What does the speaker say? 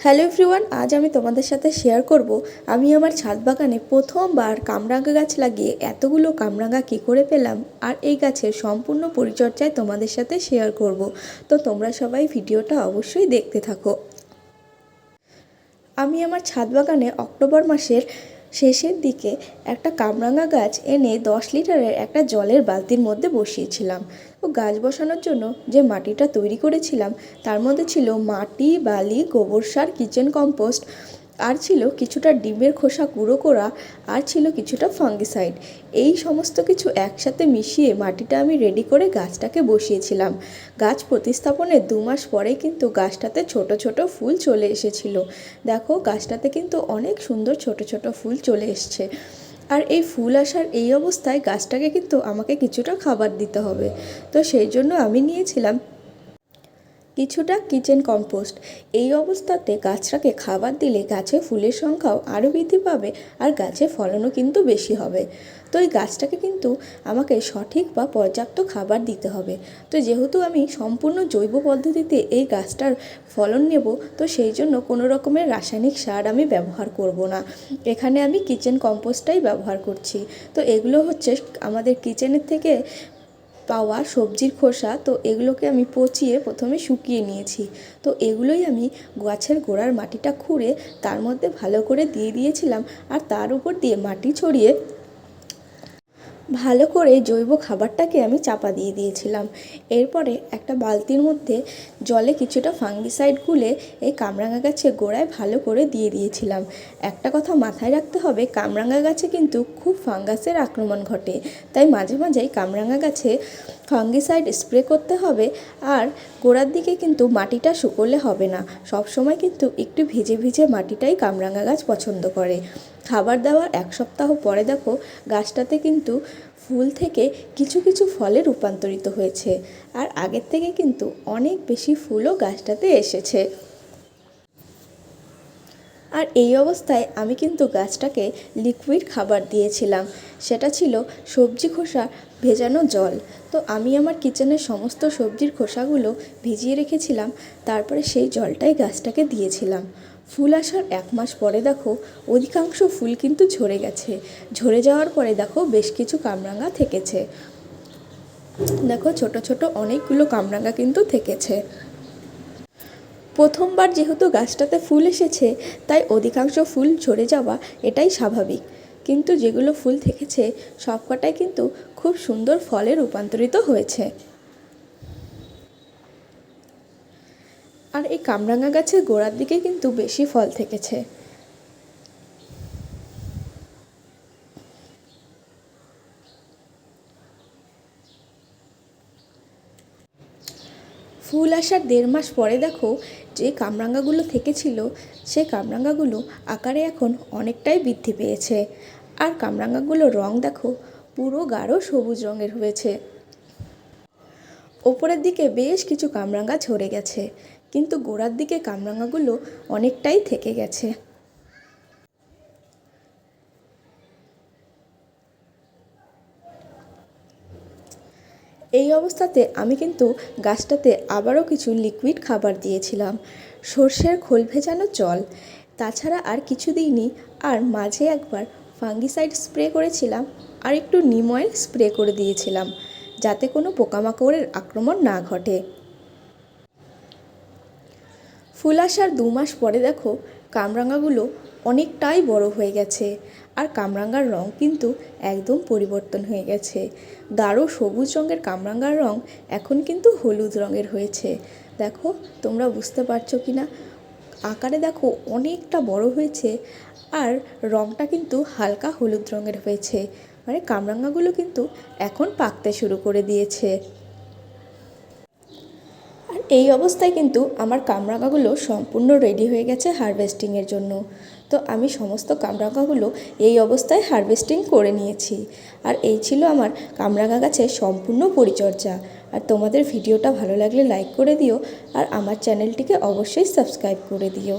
Hello everyone, আজ আমি তোমাদের সাথে শেয়ার করব, আমি আমার ছাদ বাগানে প্রথমবার কামরাঙ্গা গাছ লাগিয়ে এতগুলো কামরাঙ্গা কী করে পেলাম আর এই গাছের সম্পূর্ণ পরিচর্যায় তোমাদের সাথে শেয়ার করব। তো তোমরা সবাই ভিডিওটা অবশ্যই দেখতে থাকো। আমি আমার ছাদ বাগানে অক্টোবর মাসের শেষের দিকে একটা কামরাঙা গাছ এনে দশ লিটারের একটা জলের বালতির মধ্যে বসিয়েছিলাম। ও গাছ বসানোর জন্য যে মাটিটা তৈরি করেছিলাম, তার মধ্যে ছিল মাটি, বালি, গোবর সার কিচেন কম্পোস্ট আর ছিল কিছুটা ডিমের খোসা গুঁড়ো করা, আর ছিল কিছুটা ফাঙ্গিসাইড। এই সমস্ত কিছু একসাথে মিশিয়ে মাটিটা আমি রেডি করে গাছটাকে বসিয়েছিলাম। গাছ প্রতিস্থাপনের দু মাস পরেই কিন্তু গাছটাতে ছোট ছোট ফুল চলে এসেছিল। দেখো, গাছটাতে কিন্তু অনেক সুন্দর ছোট ছোট ফুল চলে এসছে। আর এই ফুল আসার এই অবস্থায় গাছটাকে কিন্তু আমাকে কিছুটা খাবার দিতে হবে। তো সেই জন্য আমি নিয়েছিলাম কিছুটা কিচেন কম্পোস্ট এই অবস্থাতে গাছটাকে খাবার দিলে গাছে ফুলের সংখ্যাও আরও বৃদ্ধি পাবে আর গাছে ফলনও কিন্তু বেশি হবে। তো এই গাছটাকে কিন্তু আমাকে সঠিক বা পর্যাপ্ত খাবার দিতে হবে। তো যেহেতু আমি সম্পূর্ণ জৈব পদ্ধতিতে এই গাছটার ফলন নেব, তো সেই জন্য কোনো রকমের রাসায়নিক সার আমি ব্যবহার করব না। এখানে আমি কিচেন কম্পোস্টটাই ব্যবহার করছি। তো এগুলো হচ্ছে আমাদের কিচেনের থেকে পাওয়া সবজির খোসা, তো এগুলোকে আমি পচিয়ে প্রথমে শুকিয়ে নিয়েছি। তো এগুলোই আমি গাছের গোড়ার মাটিটা খুঁড়ে তার মধ্যে ভালো করে দিয়ে দিয়েছিলাম আর তার উপর দিয়ে মাটি ছড়িয়ে ভালো করে জৈব খাবারটাকে আমি চাপা দিয়ে দিয়েছিলাম। এরপরে একটা বালতির মধ্যে জলে কিছুটা ফাঙ্গিসাইড গুলে এই কামরাঙা গাছের গোড়ায় ভালো করে দিয়ে দিয়েছিলাম। একটা কথা মাথায় রাখতে হবে কামরাঙা গাছে কিন্তু খুব ফাঙ্গাসের আক্রমণ ঘটে। তাই মাঝে মাঝেই কামরাঙা গাছে ফাঙ্গিসাইড স্প্রে করতে হবে আর গোড়ার দিকে কিন্তু মাটিটা শুকোলে হবে না। সব সময় কিন্তু একটু ভিজে ভিজে মাটিটাই কামরাঙা গাছ পছন্দ করে। খাবার দেওয়ার এক সপ্তাহ পরে দেখো গাছটাতে কিন্তু ফুল থেকে কিছু কিছু ফলে রূপান্তরিত হয়েছে। আর আগের থেকে কিন্তু অনেক বেশি ফুলও গাছটাতে এসেছে। আর এই অবস্থায় আমি কিন্তু গাছটাকে লিকুইড খাবার দিয়েছিলাম। সেটা ছিল সবজি খোসা ভেজানো জল। তো আমি আমার কিচেনের সমস্ত সবজির খোসাগুলো ভিজিয়ে রেখেছিলাম। তারপরে সেই জলটাই গাছটাকে দিয়েছিলাম। ফুল আসার এক মাস পরে দেখো, অধিকাংশ ফুল কিন্তু ঝরে গেছে। ঝরে যাওয়ার পরে দেখো, বেশ কিছু কামরাঙা থেকেছে। দেখো, ছোট ছোট অনেকগুলো কামরাঙা কিন্তু থেকেছে। প্রথমবার যেহেতু গাছটাতে ফুল এসেছে, তাই অধিকাংশ ফুল ঝরে যাওয়া এটাই স্বাভাবিক। কিন্তু যেগুলো ফুল থেকেছে, সবকটাই কিন্তু খুব সুন্দর ফলে রূপান্তরিত হয়েছে। আর এই কামরাঙা গাছের গোড়ার দিকে কিন্তু বেশি ফল থেকেছে। ফুল আসার দেড় মাস পরে দেখো যে কামরাঙাগুলো থেকেছিল সেই কামরাঙাগুলো আকারে এখন অনেকটাই বৃদ্ধি পেয়েছে। আর কামরাঙাগুলোর রং দেখো পুরো গাঢ় সবুজ রঙের হয়েছে। ওপরের দিকে বেশ কিছু কামরাঙা ঝরে গেছে। কিন্তু গোড়ার দিকে কামরাঙাগুলো অনেকটাই থেকে গেছে। এই অবস্থাতে আমি কিন্তু গাছটাতে আবারও কিছু লিকুইড খাবার দিয়েছিলাম। সর্ষের খোল ভেজানো জল, তাছাড়া আর কিছু দিইনি। আর মাঝে একবার ফাঙ্গিসাইড স্প্রে করেছিলাম আর একটু নিম অয়েল স্প্রে করে দিয়েছিলাম, যাতে কোনো পোকামাকড়ের আক্রমণ না ঘটে। ফুল আসার দু মাস পরে দেখো কামরাঙাগুলো অনেকটাই বড় হয়ে গেছে। আর কামরাঙার রং কিন্তু একদম পরিবর্তন হয়ে গেছে। গাঢ় সবুজ রঙের কামরাঙার রং এখন কিন্তু হলুদ রঙের হয়েছে। দেখো, তোমরা বুঝতে পারছ কি না আকারে দেখো অনেকটা বড় হয়েছে আর রংটা কিন্তু হালকা হলুদ রঙের হয়েছে। মানে কামরাঙাগুলো কিন্তু এখন পাকতে শুরু করে দিয়েছে। এই অবস্থায় কিন্তু আমার কামরাঙাগুলো সম্পূর্ণ রেডি হয়ে গেছে হারভেস্টিংয়ের জন্য। তো আমি সমস্ত কামরাঙাগুলো এই অবস্থায় হারভেস্টিং করে নিয়েছি। আর এই ছিল আমার কামরাঙা গাছের সম্পূর্ণ পরিচর্যা। আর তোমাদের ভিডিওটা ভালো লাগলে লাইক করে দিও। আর আমার চ্যানেলটিকে অবশ্যই সাবস্ক্রাইব করে দিও।